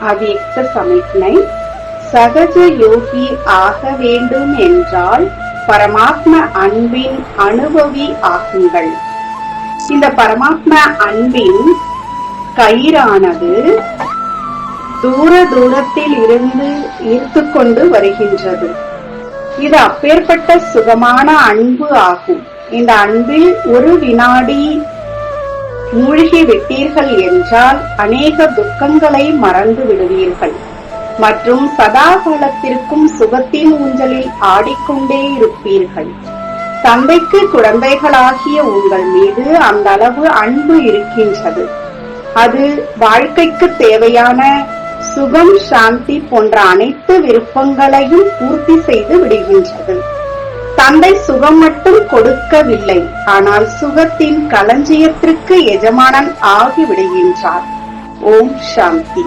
அவ்யக்த சமிக்ஞை சகஜ யோகி ஆக வேண்டும் என்றால் பரமாத்ம அன்பின் அனுபவி ஆகுங்கள். இந்த பரமாத்ம அன்பின் கயிறானது தூர தூரத்தில் இருந்து ஈர்த்து கொண்டு வருகின்றது. இது அப்பேற்பட்ட சுகமான அன்பு ஆகும். இந்த அன்பில் ஒரு வினாடி மூழ்கி விட்டீர்கள் என்றால் அநேக துக்கங்களை மறந்து விடுவீர்கள். மற்றும் சதாகாலத்திற்கும் சுகத்தின் ஊஞ்சலில் ஆடிக்கொண்டே இருப்பீர்கள். தந்தைக்கு குழந்தைகளாகிய உங்கள் மீது அந்த அளவு அன்பு இருக்கின்றது. அது வாழ்க்கைக்கு தேவையான சுகம் சாந்தி போன்ற அனைத்து விருப்பங்களையும் பூர்த்தி செய்து விடுகின்றது. தந்தை சுகம் மட்டும் கொடுக்கவில்லை. ஆனால் சுகத்தின் களஞ்சியத்திற்கு எஜமானன் ஆகிவிடுகின்றார். ஓம் சாந்தி.